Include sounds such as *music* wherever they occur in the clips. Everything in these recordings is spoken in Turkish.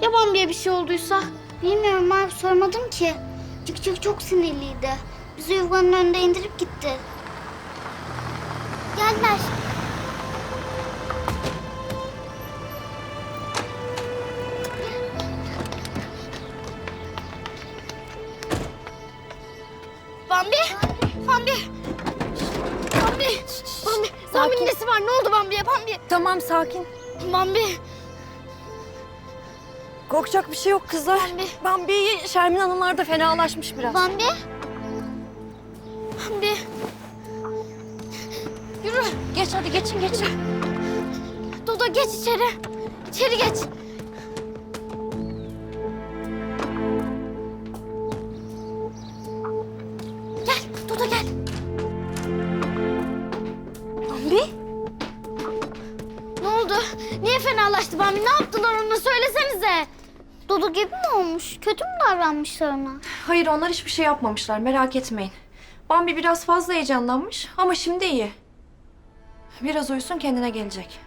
Ya Bambi'ye bir şey olduysa? Bilmiyorum abi sormadım ki. Cık cık çok sinirliydi. Bizi yuvanın önünde indirip gitti. Geldiler. Bambi! Bambi! Bambi! Bambi! Bambi'nin nesi var? Ne oldu Bambi'ye? Bambi! Tamam sakin. Bambi! Korkacak bir şey yok kızlar. Bambi. Bambi, Şermin Hanımlar da fenalaşmış biraz. Bambi! Bambi! Yürü! Geç hadi geçin geçin. Dodo geç içeri. İçeri geç. Gel Dodo gel. Bambi? Ne oldu? Niye fenalaştı Bambi? Ne söylesenize. Dodo gibi mi olmuş? Kötü mü davranmışlar ona? Hayır onlar hiçbir şey yapmamışlar merak etmeyin. Bambi biraz fazla heyecanlanmış ama şimdi iyi. Biraz uyusun kendine gelecek.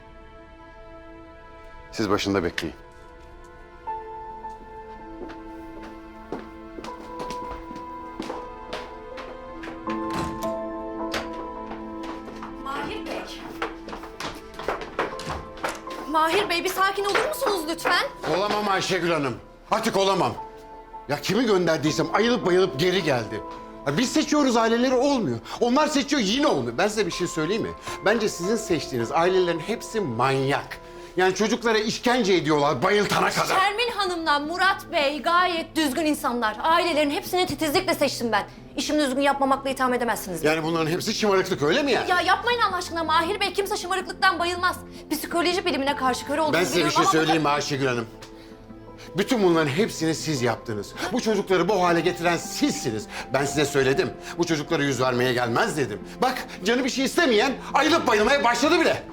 Siz başında bekleyin. Mahir Bey bir sakin olur musunuz lütfen? Olamam Ayşegül Hanım. Artık olamam. Ya kimi gönderdiysem ayılıp bayılıp geri geldi. Biz seçiyoruz aileleri olmuyor. Onlar seçiyor yine olmuyor. Ben size bir şey söyleyeyim mi? Bence sizin seçtiğiniz ailelerin hepsi manyak. Yani çocuklara işkence ediyorlar bayıltana kadar. Şermin Hanım'la Murat Bey gayet düzgün insanlar. Ailelerin hepsini titizlikle seçtim ben. İşimi düzgün yapmamakla itham edemezsiniz. Yani bunların hepsi şımarıklık öyle mi yani? Ya yapmayın Allah aşkına Mahir Bey. Kimse şımarıklıktan bayılmaz. Psikoloji bilimine karşı kör olduğunu Ben size bir biliyorum şey ama söyleyeyim mi Ayşegül Hanım? Bütün bunların hepsini siz yaptınız. Bu çocukları bu hale getiren sizsiniz. Ben size söyledim. Bu çocuklara yüz vermeye gelmez dedim. Bak canı bir şey istemeyen ayılıp bayılmaya başladı bile.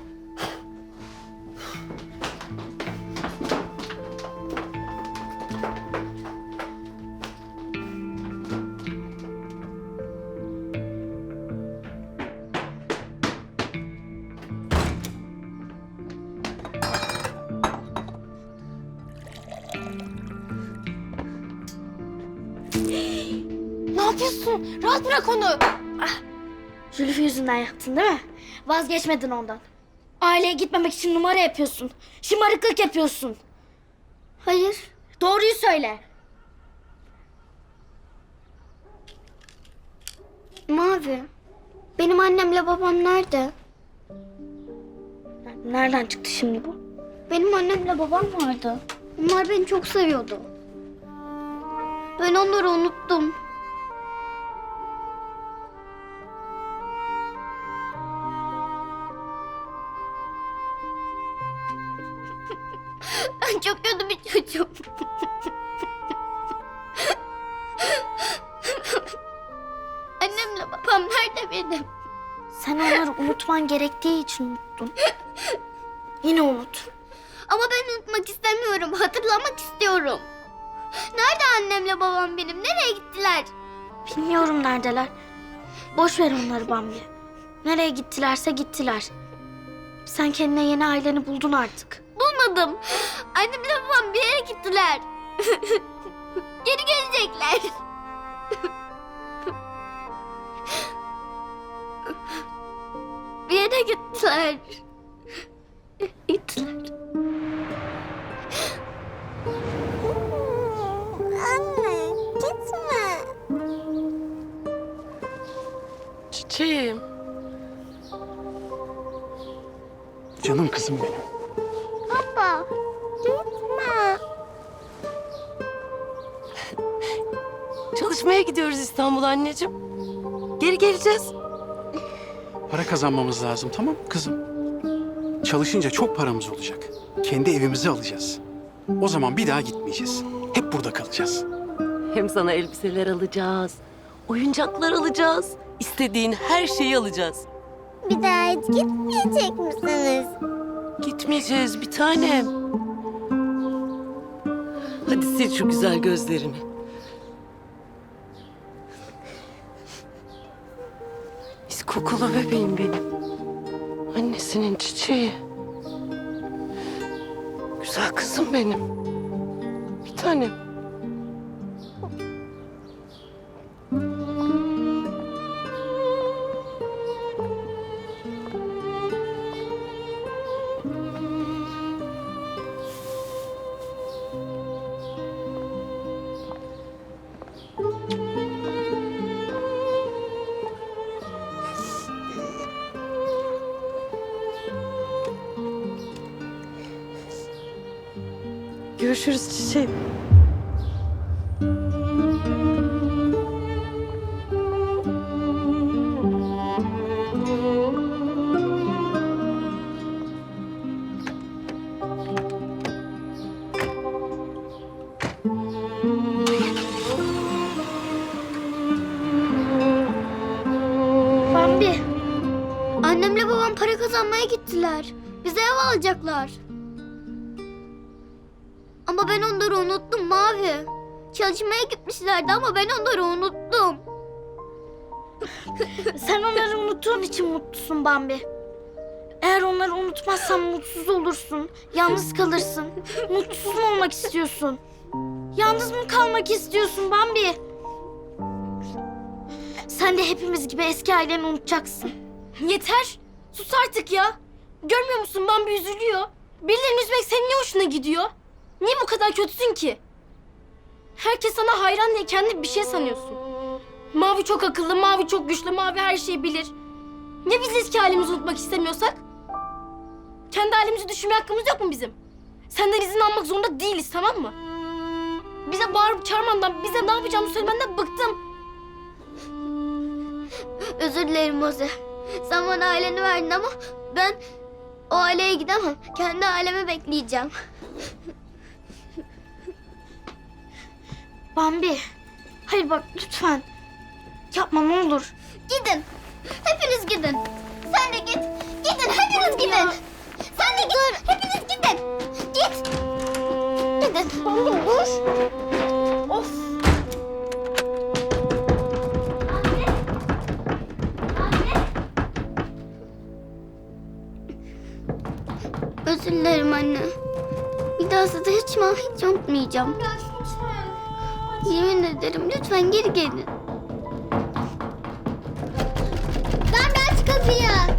Yapıyorsun? Rahat bırak onu. Ah, Zülfü yüzünden yaptın değil mi? Vazgeçmedin ondan. Aileye gitmemek için numara yapıyorsun. Şımarıklık yapıyorsun. Hayır. Doğruyu söyle. Mavi. Benim annemle babam nerede? Nereden çıktı şimdi bu? Benim annemle babam vardı. Onlar beni çok seviyordu. Ben onları unuttum. Babam nerede benim? Sen onları unutman gerektiği için unuttun. Yine unut. Ama ben unutmak istemiyorum. Hatırlamak istiyorum. Nerede annemle babam benim? Nereye gittiler? Bilmiyorum neredeler. Boş ver onları Bambi. Nereye gittilerse gittiler. Sen kendine yeni aileni buldun artık. Bulmadım. Annemle babam bir yere gittiler. *laughs* Geri gelecekler. *laughs* yere gittiler. Gittiler. Anne gitme. Çiçeğim. Canım kızım benim. Baba gitme. Çalışmaya gidiyoruz İstanbul anneciğim. Geri geleceğiz. Para kazanmamız lazım tamam mı kızım? Çalışınca çok paramız olacak. Kendi evimizi alacağız. O zaman bir daha gitmeyeceğiz. Hep burada kalacağız. Hem sana elbiseler alacağız. Oyuncaklar alacağız. İstediğin her şeyi alacağız. Bir daha hiç gitmeyecek misiniz? Gitmeyeceğiz bir tanem. Hadi sil şu güzel gözlerini. Kokulu bebeğim benim. Annesinin çiçeği. Güzel kızım benim. Bir tanem. Görüşürüz çiçeğim. Bambi. Annemle babam para kazanmaya gittiler. Bize ev alacaklar. Ama ben onları unuttum Mavi. Çalışmaya gitmişlerdi ama ben onları unuttum. Sen onları unuttuğun için mutlusun Bambi. Eğer onları unutmazsan mutsuz olursun. Yalnız kalırsın. Mutsuz mu olmak istiyorsun? Yalnız mı kalmak istiyorsun Bambi? Sen de hepimiz gibi eski aileni unutacaksın. Yeter. Sus artık ya. Görmüyor musun Bambi üzülüyor. Birilerini üzmek senin ne hoşuna gidiyor? Niye bu kadar kötüsün ki? Herkes sana hayran diye kendi bir şey sanıyorsun. Mavi çok akıllı, Mavi çok güçlü, Mavi her şeyi bilir. Ya biz eski halimizi unutmak istemiyorsak? Kendi halimizi düşünme hakkımız yok mu bizim? Senden izin almak zorunda değiliz tamam mı? Bize bağırıp çağırmandan, bize ne yapacağımızı söylemenden bıktım. Özür dilerim Moze. Sen bana aileni verdin ama ben o aileye gidemem. Kendi ailemi bekleyeceğim. Bambi. Hayır bak lütfen. Yapma ne olur. Gidin. Hepiniz gidin. Sen de git. Gidin hepiniz gidin. Sen de git. Hepiniz gidin. Git. Gidin. Bambi dur. Of. Özür dilerim anne. Bir daha sizi hiç mi hiç unutmayacağım. Yemin ederim lütfen geri gelin. Ben de aç kapıyı.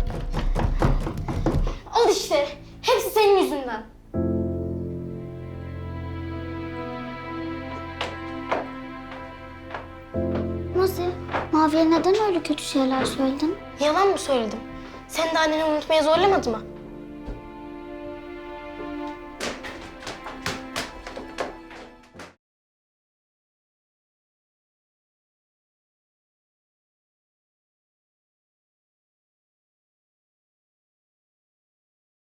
Al işte. Hepsi senin yüzünden. Nasıl? Mavi'ye neden öyle kötü şeyler söyledin? Yalan mı söyledim? Sen de anneni unutmaya zorlamadı mı?